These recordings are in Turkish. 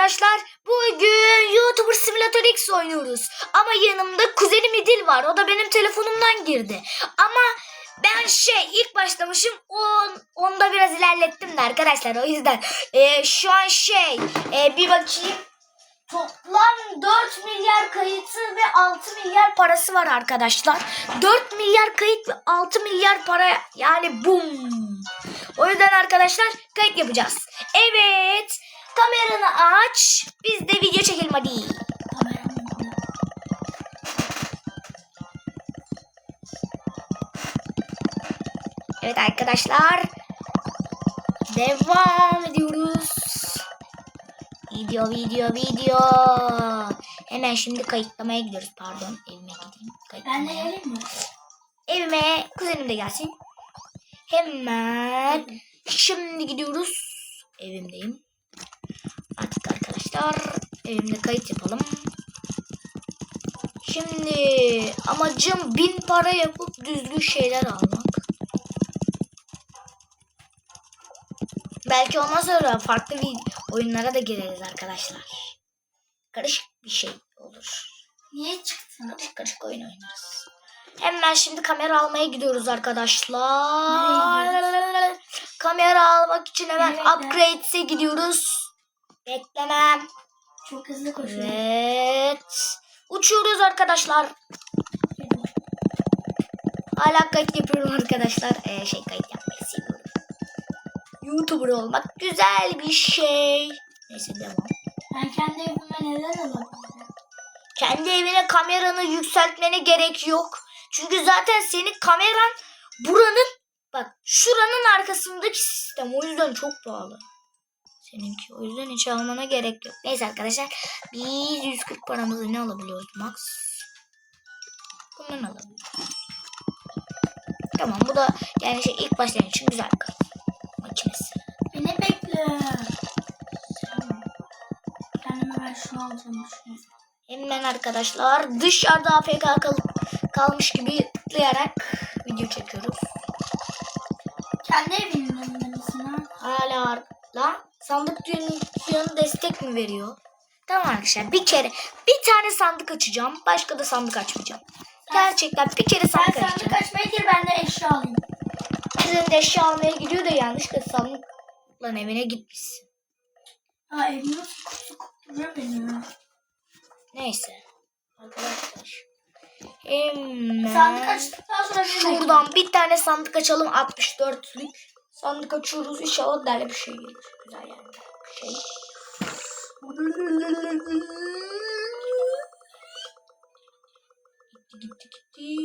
arkadaşlar. Bugün YouTuber Simulator X oynuyoruz. Ama yanımda kuzenim İdil var. O da benim telefonumdan girdi. Ama ben şey ilk başlamışım. On, onu da biraz ilerlettim de arkadaşlar. O yüzden e, şu an şey e, bir bakayım. Toplam 4 milyar kayıtı ve 6 milyar parası var arkadaşlar. 4 milyar kayıt ve 6 milyar para yani bum. O yüzden arkadaşlar kayıt yapacağız. Evet. Kameranı aç. Biz de video çekelim hadi. Evet arkadaşlar. Devam ediyoruz. Video video video. Hemen şimdi kayıtlamaya gidiyoruz. Pardon evime gideyim. Ben de Kayıtlamaya. geleyim mi? Evime kuzenim de gelsin. Hemen şimdi gidiyoruz. Evimdeyim. Artık arkadaşlar evimde kayıt yapalım. Şimdi amacım bin para yapıp düzgün şeyler almak. Belki ondan sonra farklı bir oyunlara da gireriz arkadaşlar. Karışık bir şey olur. Niye çıktın? Karışık karışık oyun oynarız. Hemen şimdi kamera almaya gidiyoruz arkadaşlar. Kamera almak için hemen Nereye? upgrades'e gidiyoruz. Beklemem. Çok hızlı koşuyor. Evet. Uçuyoruz arkadaşlar. Hala kayıt yapıyorum arkadaşlar. Ee, şey kayıt yapmayı seviyorum. YouTuber olmak güzel bir şey. Neyse devam. Ben kendi evime neler alabilirim? Kendi evine kameranı yükseltmene gerek yok. Çünkü zaten senin kameran buranın bak şuranın arkasındaki sistem. O yüzden çok pahalı. Seninki. O yüzden hiç almana gerek yok. Neyse arkadaşlar. Biz 140 paramızı ne alabiliyoruz max? Bundan alabiliyoruz. Tamam bu da yani şey ilk başlayan için güzel bir makinesi. Beni bekle. Kendime ben şunu alacağım. Şunu. Hemen arkadaşlar dışarıda AFK kal kalmış gibi tıklayarak video çekiyoruz. Kendi evinin önünde misin ha? Hala la sandık düğünü destek mi veriyor? Tamam arkadaşlar bir kere bir tane sandık açacağım. Başka da sandık açmayacağım. Gerçekten bir kere Ben sandık sandık açacağım. açmaya gir ben de eşya alayım. Sizin de eşya almaya gidiyor da yanlışlıkla sandıkla evine gitmişsin. Ha nasıl kutu kutuyor benim ya. Neyse. Arkadaşlar. Hemen Sandık açtıktan sonra bir. Şuradan bir tane sandık açalım 64'lük. Sandık açıyoruz. İnşallah derli bir şey gelir. Güzel yani. Bir şey. Gitti gitti gitti.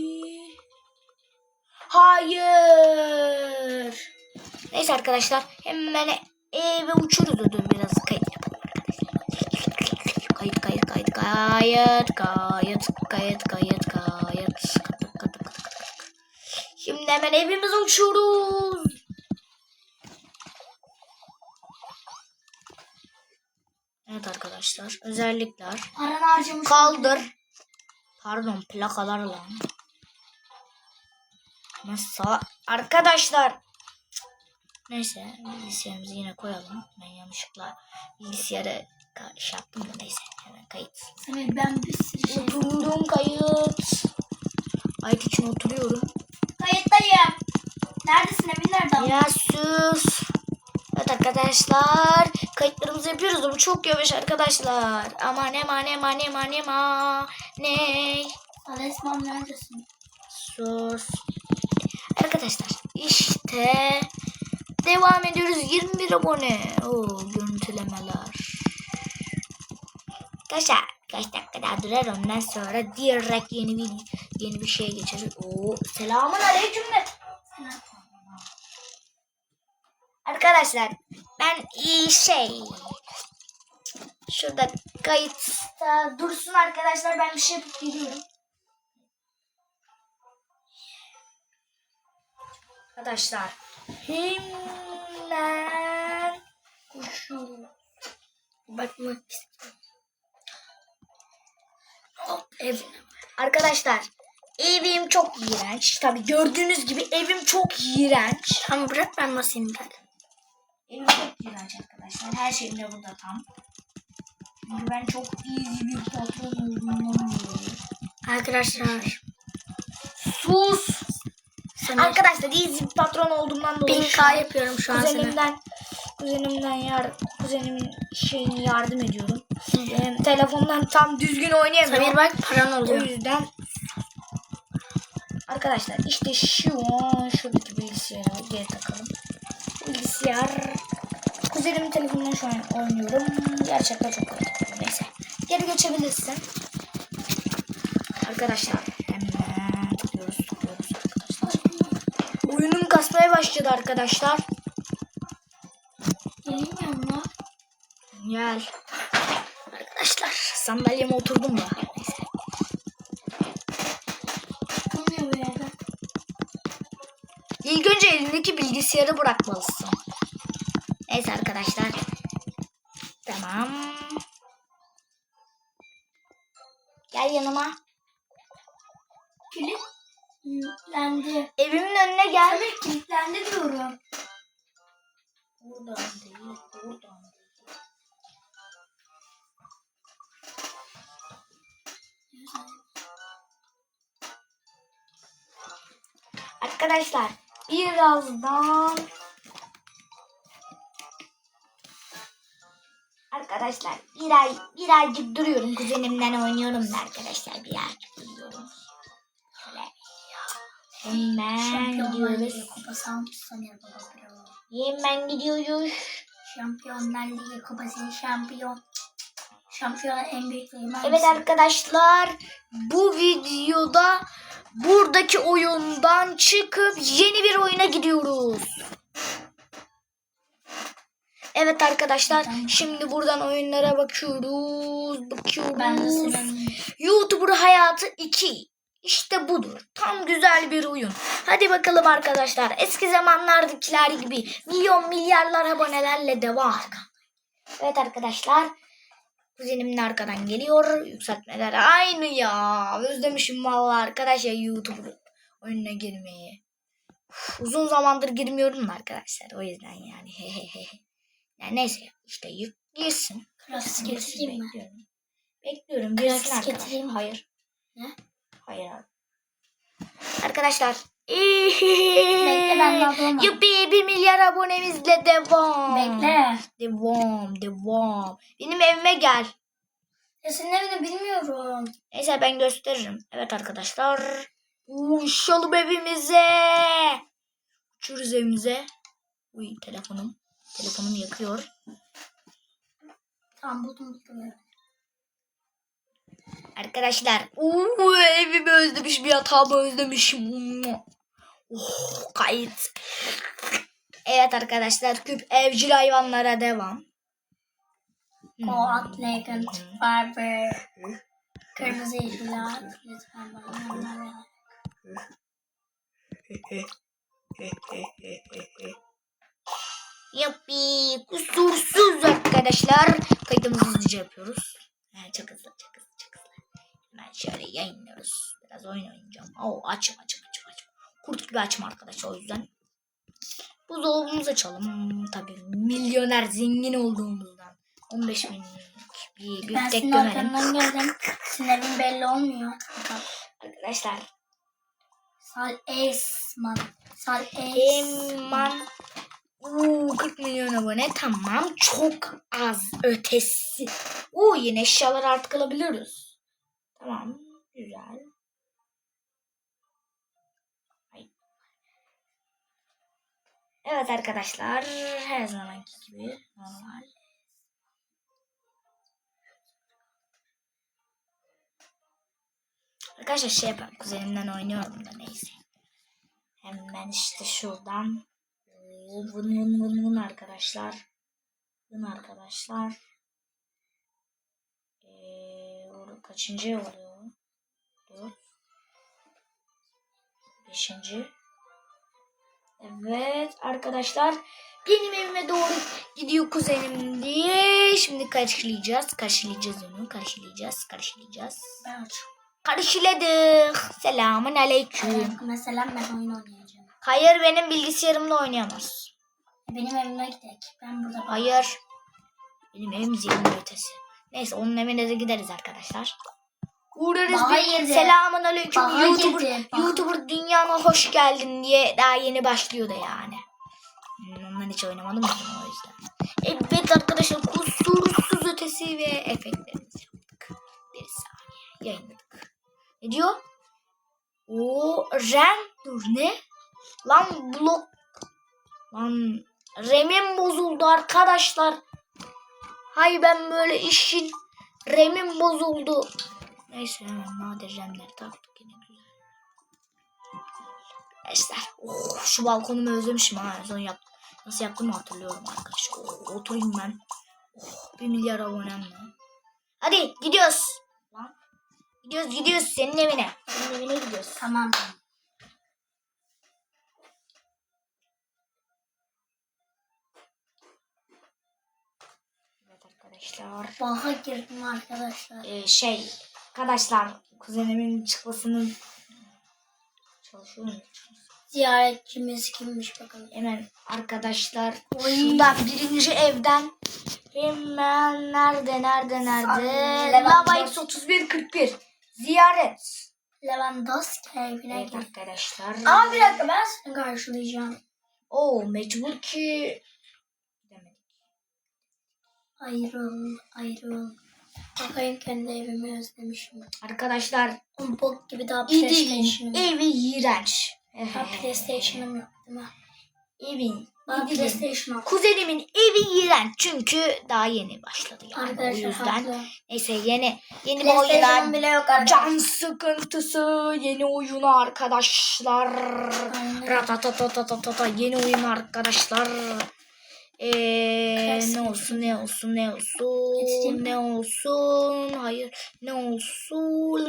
Hayır. Neyse arkadaşlar. Hemen eve uçuruz ödüm biraz. Kayıt yapalım arkadaşlar. Kayıt kayıt kayıt kayıt kayıt kayıt kayıt kayıt. Katık katık katık katık. Şimdi hemen evimize uçuyoruz. Evet arkadaşlar özellikler Paranı harcamış. kaldır. Pardon plakalar lan. Mesela arkadaşlar. Neyse bilgisayarımızı yine koyalım. Ben yanlışlıkla bilgisayarı ka- şey yaptım da neyse hemen kayıt. Semih ben bir sürü şey. Oturdum kayıt. Kayıt için oturuyorum. Kayıttayım. Neredesin evin nerede? Ya sus. Arkadaşlar kayıtlarımızı yapıyoruz da bu çok yavaş arkadaşlar. Aman aman aman aman aman ne? Resmen neredesin? Sus. Arkadaşlar işte devam ediyoruz 21 abone. Oo görüntülemeler. Arkadaşlar kaç dakika daha durar ondan sonra direkt yeni bir yeni bir şeye geçeriz. Oo selamun aleyküm de. Arkadaşlar ben iyi şey şurada kayıtta dursun arkadaşlar ben bir şey yapıp geliyorum. Arkadaşlar hemen koşuyoruz. Bakmak istiyorum. Evim. Arkadaşlar evim çok iğrenç. Tabi gördüğünüz gibi evim çok iğrenç. Tamam bırak ben basayım bırak. İğrenç arkadaşlar. Her şeyim de burada tam. Çünkü ben çok iyi bir patron dolayı. Arkadaşlar. Sus. Sana Arkadaşlar iyi bir patron olduğumdan dolayı 1000K yapıyorum şu an kuzenimden kuzenimden yar kuzenimin şeyini yardım ediyorum. Benim telefondan tam düzgün oynayamıyorum. Samir bak paran O oluyor. yüzden arkadaşlar işte şu an şuradaki bilgisayarı geri takalım. Bilgisayar kuzenimin telefonundan şu an oynuyorum. Gerçekten çok kötü. Neyse. Geri geçebilirsin. Arkadaşlar hemen tıklıyoruz tıklıyoruz arkadaşlar. Oyunum kasmaya başladı arkadaşlar. Geleyim yanına. Gel. Arkadaşlar sandalyeme oturdum da. Neyse. İlk önce elindeki bilgisayarı bırakmalısın. Arkadaşlar. Tamam. Gel yanıma. Kilitlendi. Evimin önüne gel. Samir kilitlendi diyorum. Buradan değil, buradan değil. Arkadaşlar birazdan Arkadaşlar bir ay bir aycık duruyorum kuzenimden oynuyorum da arkadaşlar bir aycık duruyorum. Şöyle. Hemen gidiyoruz. Kupası almış. Hemen gidiyoruz. Şampiyonlar Ligi kupası şampiyon. Şampiyon en büyük Evet arkadaşlar bu videoda buradaki oyundan çıkıp yeni bir oyuna gidiyoruz. Evet arkadaşlar şimdi buradan oyunlara bakıyoruz. Bakıyoruz. YouTuber hayatı 2. İşte budur. Tam güzel bir oyun. Hadi bakalım arkadaşlar. Eski zamanlardakiler gibi milyon milyarlar abonelerle devam. Evet arkadaşlar. Kuzenimin arkadan geliyor. Yükseltmeler aynı ya. Özlemişim vallahi arkadaşlar YouTuber oyununa girmeyi. Uf, uzun zamandır girmiyorum da arkadaşlar. O yüzden yani. yani neyse işte yük girsin. Girsin, getireyim mi? bekliyorum. Bekliyorum. Girsin arkadaşlar. getireyim? Hayır. Ne? Hayır abi. Arkadaşlar. Bekle ben de. Yuppi 1 milyar abonemizle devam. Bekle. Devam devam. Benim evime gel. Ya senin evini bilmiyorum. Neyse ben gösteririm. Evet arkadaşlar. Uçalım evimize. Uçuyoruz evimize. Uy telefonum. Telefonum yakıyor. Tamam buldum buldum. Arkadaşlar. Uuu evimi özlemişim. Yatağımı özlemişim. Oh, kayıt. Evet arkadaşlar. Küp evcil hayvanlara devam. Hmm. Goat, Legend, Barber. Kırmızı yeşil at. Lütfen bana onlar Yappi. Kusursuz arkadaşlar. Kaydımızı hızlıca yapıyoruz. Ha, çok hızlı çok hızlı çok hızlı. Hemen şöyle yayınlıyoruz. Biraz oyun oynayacağım. Oo, açım açım açım açım. Kurt gibi açım arkadaşlar o yüzden. Buzdolabımızı açalım. Tabii milyoner zengin olduğumuzdan. 15 binlik bir Ben biftek senin arkandan geldim. Senin evin belli olmuyor. Bak. Arkadaşlar Sal Esman. Sal Es. Eman Uuu 40 milyon abone tamam çok az ötesi. Uuu yine eşyaları artık alabiliyoruz. Tamam güzel. Evet arkadaşlar her zamanki gibi normal. Arkadaşlar şey yapalım kuzenimden oynuyorum da neyse. Hemen işte şuradan vın vın vın vın arkadaşlar. Vın arkadaşlar. Ee, kaçıncı oluyor? Dört. Beşinci. Evet arkadaşlar. Benim evime doğru gidiyor kuzenim diye. Şimdi karşılayacağız. Karşılayacağız onu. Karşılayacağız. Karşılayacağız. Ben aç. Karşıladık. Selamun aleyküm. Mesela ben oyun oynayacağım. Hayır benim bilgisayarımda oynayamaz. Benim evime gidelim. Ben burada Hayır. Benim evim zengin ötesi. Neyse onun evine de gideriz arkadaşlar. Uğrarız Baha bir girdi. selamun aleyküm Baha YouTuber, girdi. YouTuber dünyana hoş geldin diye daha yeni başlıyordu yani. Hmm, Ondan hiç oynamadım ki o yüzden. Evet arkadaşlar kusursuz ötesi ve efektlerimizi yaptık. Bir saniye yayınladık. Ne diyor? O Ren dur ne? Lan blok Lan remim bozuldu arkadaşlar. Hay ben böyle işin remim bozuldu. Neyse hemen nadir remleri taktık yine güzel. Arkadaşlar oh, şu balkonumu özlemişim ha. En son yaptım. Nasıl yaptığımı hatırlıyorum arkadaşlar. Oh, oturayım ben. Oh, bir milyar abonemle. Hadi gidiyoruz. Lan. Gidiyoruz gidiyoruz senin evine. Senin evine gidiyoruz. Tamam. Arkadaşlar. Baha girdim arkadaşlar. Ee, şey arkadaşlar kuzenimin çıkmasını çalışıyor mu? Ziyaretçimiz kimmiş bakalım. Hemen arkadaşlar Oy. şuradan birinci evden hemen nerede nerede nerede? Lava. X 3141 ziyaret. Lewandowski evine Evet gir. arkadaşlar. Ama bir dakika ben seni karşılayacağım. Oo mecbur ki. Ayrıl, ayrıl. Bakayım kendi evimi özlemişim. Arkadaşlar Oğlum bok gibi daha İdil'in PlayStation'ım yok. evi iğrenç. Daha PlayStation'ım yok değil mi? Evin Bana İdil'in PlayStation. Kuzenimin evi iğrenç çünkü daha yeni başladı yani o Arkadaşlar yüzden. haklı. Neyse yeni yeni bir PlayStation'ım oyuna bile yok arkadaşlar. can sıkıntısı yeni oyunu arkadaşlar. Aynen. Ratatatatata yeni oyun arkadaşlar. Ee, ne olsun ne olsun ne olsun ne olsun hayır ne olsun.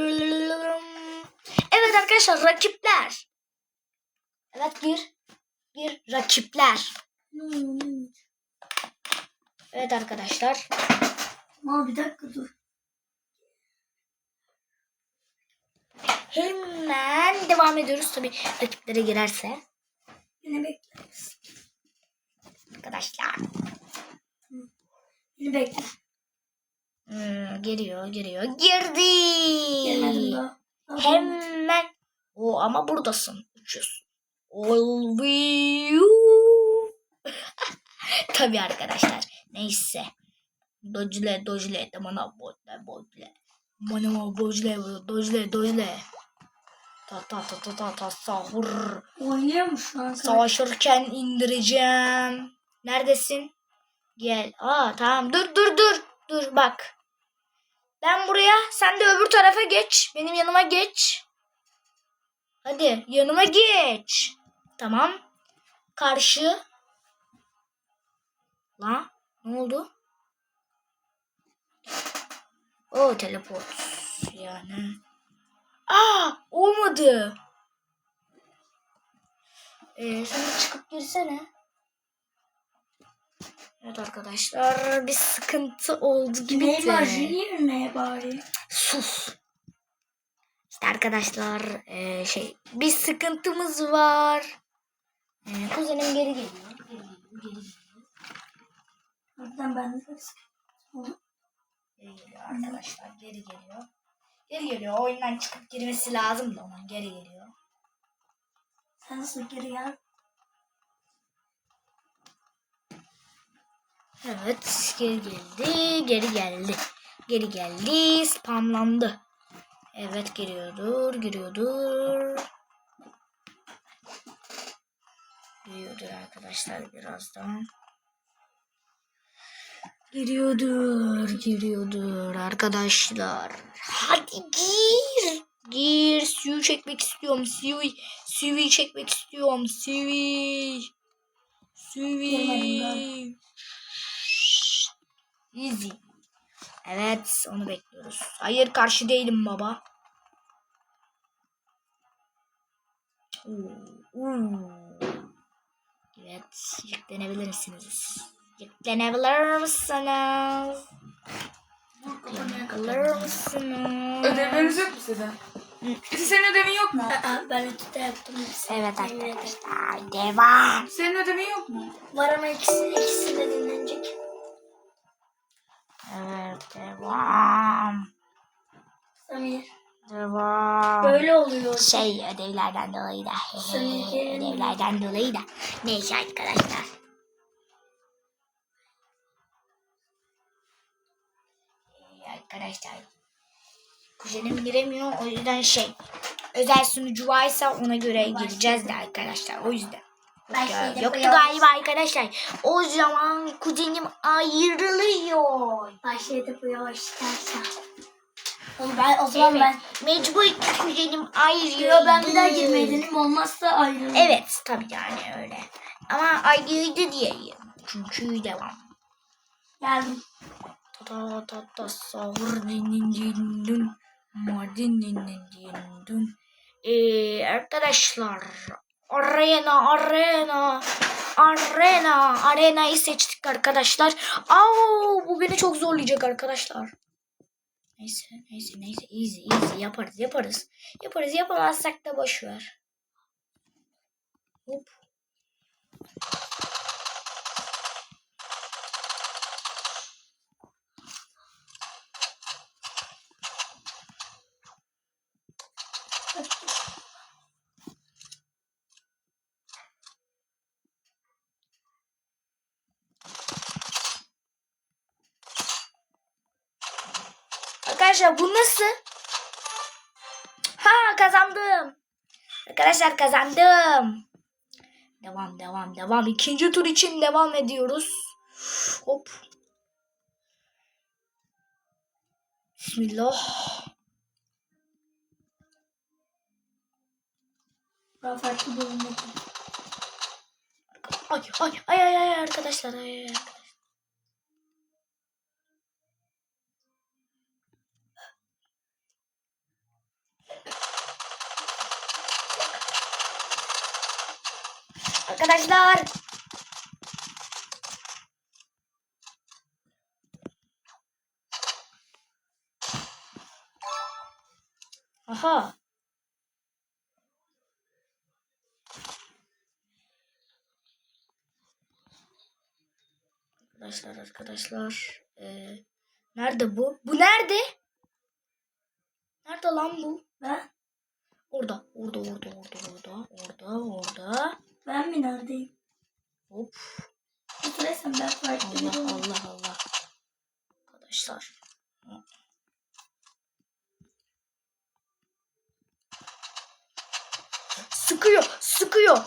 Evet arkadaşlar rakipler. Evet gir. Gir rakipler. Evet arkadaşlar. Ama bir dakika dur. hemen devam ediyoruz. Tabi rakiplere girerse. Beni bekleriz. Arkadaşlar Beni bekle. Hmm, giriyor giriyor girdi Hemen. O ama buradasın. Uçuyorsun. You. Tabii arkadaşlar. Neyse. Dojle dojle de bana bodle bodle. Bana bodle dojle dojle. Ta ta ta ta ta ta sahur. Oynuyor mu şu an? Savaşırken indireceğim. Neredesin? Gel. Aa tamam. Dur dur dur. Dur bak. Ben buraya sen de öbür tarafa geç. Benim yanıma geç. Hadi yanıma geç. Tamam. Karşı. Lan ne oldu? O teleport yani. Aa olmadı. Ee, sen çıkıp girsene. Evet arkadaşlar bir sıkıntı oldu gibi var? Junior neye bari? Sus. İşte arkadaşlar e, şey bir sıkıntımız var. E, kuzenim geri geliyor. Geri geliyor, geri geliyor. Oradan ben de. Geri geliyor arkadaşlar. Geri geliyor. Geri geliyor. Oyundan çıkıp girmesi lazım da onun geri geliyor. Sen nasıl geri gel? Evet geri geldi. Geri geldi. Geri geldi. Spamlandı. Evet giriyordur. Giriyordur. Giriyordur arkadaşlar birazdan. Giriyordur. Giriyordur arkadaşlar. Hadi gir. Gir. Suyu çekmek istiyorum. Suyu, suyu çekmek istiyorum. Suyu. Suyu. Easy. Evet onu bekliyoruz. Hayır karşı değilim baba. Oo. Evet yüklenebilir misiniz? Yüklenebilir misiniz? Yüklenebilir misiniz? Ödevleriniz yok mu sizin? Siz senin ödevin yok mu? Aa, ben ötüde yaptım. Evet arkadaşlar devam. Senin ödevin yok mu? Var ama ikisi, ikisi de dinlenecek. Evet Devam. Samir. Devam. Böyle oluyor. Şey ödevlerden dolayı da. Seninki- ödevlerden dolayı da. Neyse arkadaşlar. Ee, Arkadaşlar. Kuzenim giremiyor o yüzden şey. Özel sunucu varsa ona göre gireceğiz de arkadaşlar. O yüzden. Başlayalım. yoktu galiba arkadaşlar. O zaman kuzenim ayrılıyor. Başladı bu yavaş. Oğlum ben o zaman Evet. ben Mecbur kuzenim ayrılıyor. Yo, ben bir daha girmeye dedim olmazsa ayrılırım. Evet tabii yani öyle. Ama ayrıydı diyeyim. Çünkü devam. Geldim. Ta ta ta ta sahur dinin din dün. Mardin dinin din dün. Ee, arkadaşlar arena arena arena arenayı seçtik arkadaşlar. Aa, bu beni çok zorlayacak arkadaşlar. Neyse neyse neyse easy easy yaparız yaparız. Yaparız yapamazsak da boş ver. Hop. Arkadaşlar bu nasıl? Ha kazandım. Arkadaşlar kazandım. Devam devam devam. İkinci tur için devam ediyoruz. Hop. Bismillah. Daha farklı bölümde. Ay ay ay ay ay arkadaşlar ay ay. ay. Arkadaşlar. Aha. Arkadaşlar arkadaşlar. Ee, nerede bu? Bu nerede? Nerede lan bu? Ben, Orada. Orada orada orada orada. Orada orada. Ben mi neredeyim? Hop. Sen ben farklı Allah. Allah Allah. Arkadaşlar. Sıkıyor, sıkıyor.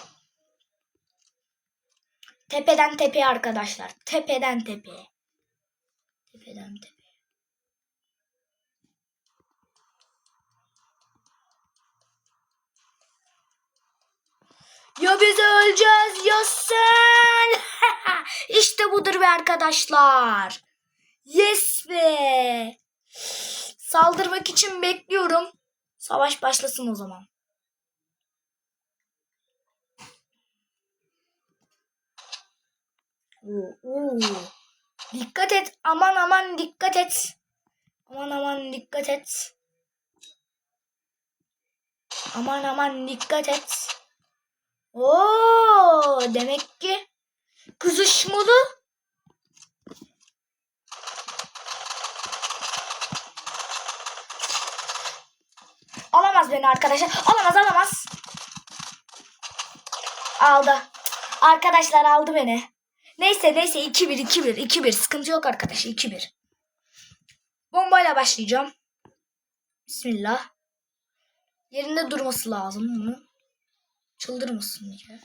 Tepeden tepeye arkadaşlar. Tepeden tepeye. Tepeden tepeye. Ya biz öleceğiz ya sen. işte budur be arkadaşlar. Yes be. Saldırmak için bekliyorum. Savaş başlasın o zaman. Oo, oo. Dikkat et. Aman aman dikkat et. Aman aman dikkat et. Aman aman dikkat et. Oo, demek ki kızışmalı. Alamaz beni arkadaşlar. Alamaz alamaz. Aldı. Arkadaşlar aldı beni. Neyse neyse 2-1 2-1 2-1 sıkıntı yok arkadaşlar 2-1. Bombayla başlayacağım. Bismillah. Yerinde durması lazım bunun. Çıldırmasın diye.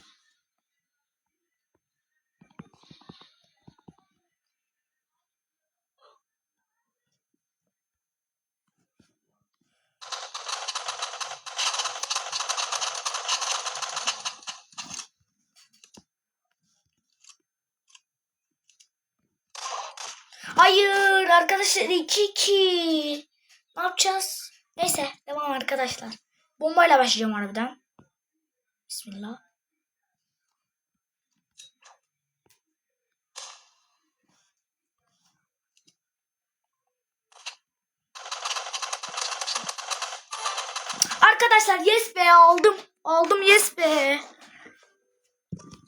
Hayır arkadaşlar 2-2. Ne yapacağız? Neyse devam arkadaşlar. Bombayla başlayacağım harbiden. Bismillah. Arkadaşlar yes be aldım. Aldım yes be.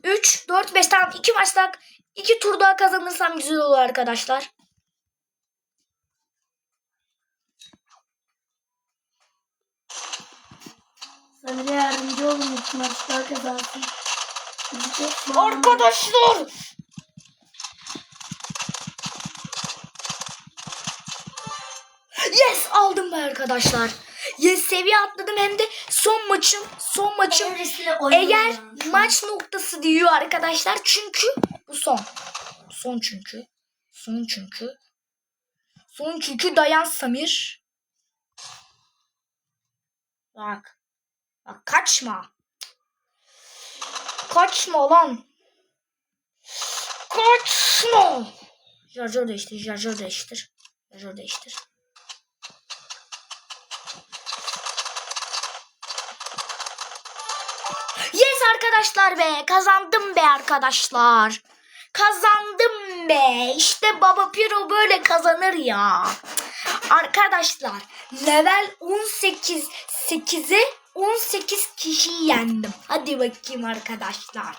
3, 4, 5 tamam 2 maç daha 2 tur daha kazanırsam güzel olur arkadaşlar. Bana da yardımcı olun maçlar kazansın. Arkadaşlar. Yes aldım be arkadaşlar. Yes seviye atladım hem de son maçım son maçım eğer maç noktası diyor arkadaşlar çünkü bu son. Son çünkü. Son çünkü. Son çünkü dayan Samir. Bak. Kaçma. Kaçma lan. Kaçma. Şarjör değiştir, şarjör değiştir. Şarjör değiştir. Yes arkadaşlar be. Kazandım be arkadaşlar. Kazandım be. İşte Baba Piro böyle kazanır ya. Arkadaşlar level 18 8'e 18 kişiyi yendim. Hadi bakayım arkadaşlar.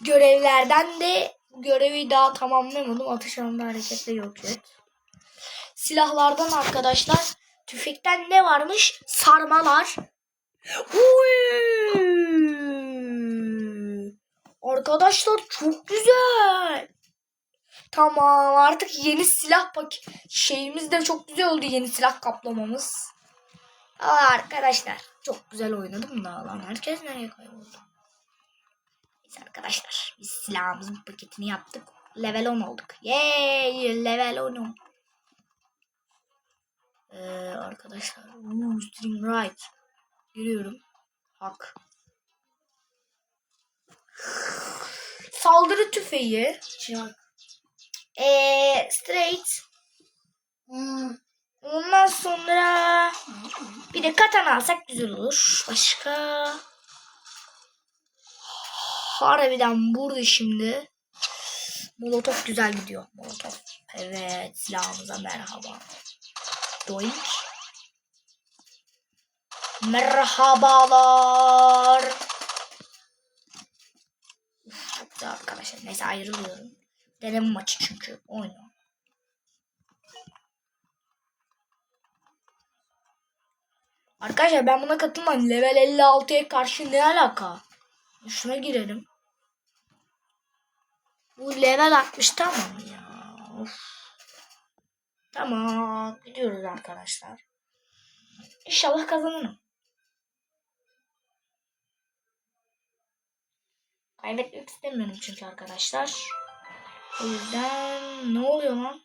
Görevlerden de görevi daha tamamlayamadım. Atış anında hareketle yok et. Silahlardan arkadaşlar tüfekten ne varmış? Sarmalar. Uy! Arkadaşlar çok güzel. Tamam artık yeni silah bak şeyimiz de çok güzel oldu yeni silah kaplamamız. Aa, arkadaşlar çok güzel oynadım da lan herkes nereye kayboldu? Neyse arkadaşlar biz silahımızın paketini yaptık. Level 10 olduk. Yay level 10. Ee, arkadaşlar Ooh, string right. Giriyorum. Hak. Saldırı tüfeği. Ee, straight. Hmm. Ondan sonra bir de katana alsak güzel olur. Başka harbiden burada şimdi Molotov güzel gidiyor. Molotov. Evet silahımıza merhaba. Doink. Merhabalar. Uf, çok güzel arkadaşlar. Neyse ayrılıyorum. Deneme maçı çünkü. Oynuyor. Arkadaşlar ben buna katılmam. Level 56'ya karşı ne alaka? Şuna girelim. Bu level 60 tamam ya. Of. Tamam. Gidiyoruz arkadaşlar. İnşallah kazanırım. Kaybetmek istemiyorum çünkü arkadaşlar. O yüzden ne oluyor lan?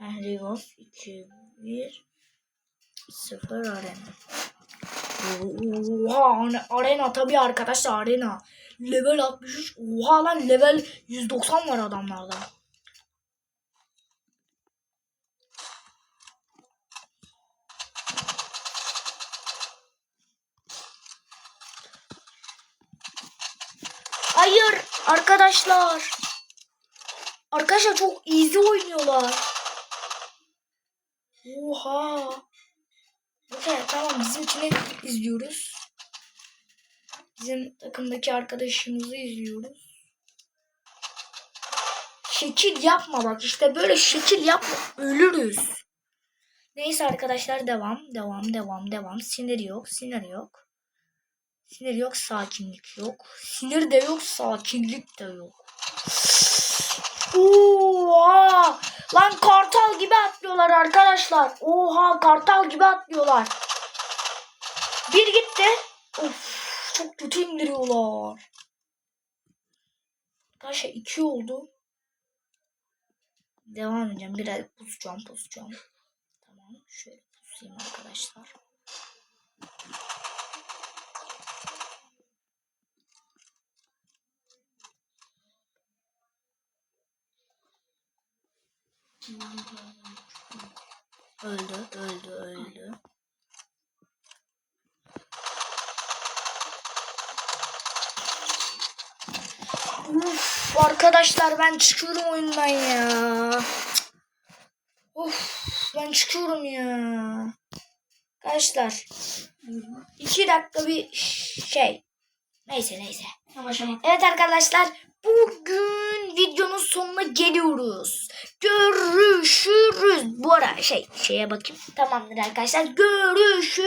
Revolve 2, 1, 0 arena. Oha arena tabii arkadaşlar arena. Level 63. Oha lan level 190 var adamlarda. Hayır arkadaşlar. Arkadaşlar çok easy oynuyorlar. Oha. Tamam bizimkini izliyoruz. Bizim takımdaki arkadaşımızı izliyoruz. Şekil yapma bak işte böyle şekil yapma ölürüz. Neyse arkadaşlar devam devam devam devam. Sinir yok sinir yok. Sinir yok sakinlik yok. Sinir de yok sakinlik de yok. Oha! Lan kartal gibi atlıyorlar arkadaşlar. Oha kartal gibi atlıyorlar. Bir gitti. Of çok kötü indiriyorlar. Arkadaşlar iki oldu. Devam edeceğim. Biraz pusacağım pusacağım. Tamam şöyle pusayım arkadaşlar. Öldü, öldü. Uf, ben çıkıyorum oyundan ya. Of, ben çıkıyorum ya. Arkadaşlar, iki dakika bir şey. Neyse neyse. Evet arkadaşlar bugün videonun sonuna geliyoruz. Görüşürüz. Bu ara şey şeye bakayım. Tamamdır arkadaşlar. Görüşürüz.